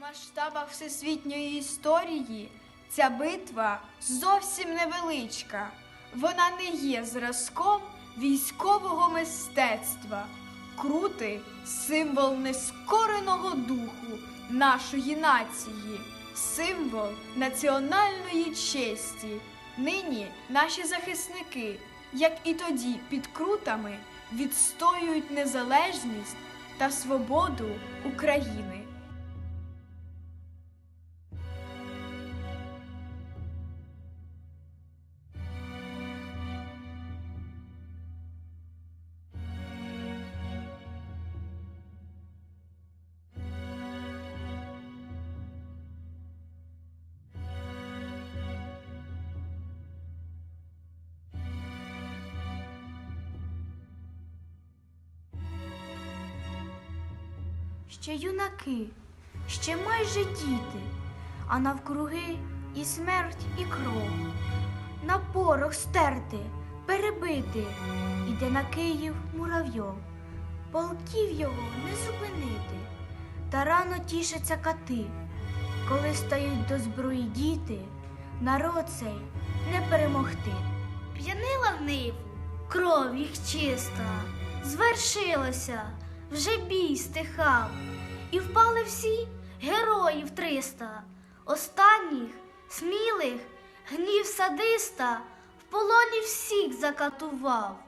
масштабах всесвітньої історії ця битва зовсім невеличка. Вона не є зразком військового мистецтва. Крути символ нескореного духу нашої нації, символ національної честі. Нині наші захисники, як і тоді під крутами, відстоюють незалежність та свободу України. Ще юнаки, ще майже діти, а навкруги і смерть, і кров. На порох стерти, перебити, іде на Київ муравйов. Полків його не зупинити, та рано тішаться кати, коли стають до зброї діти, народ цей не перемогти. П'янила в ниву, кров їх чиста, звершилося, вже бій стихав, і впали всі героїв триста, останніх, смілих, гнів садиста в полоні всіх закатував.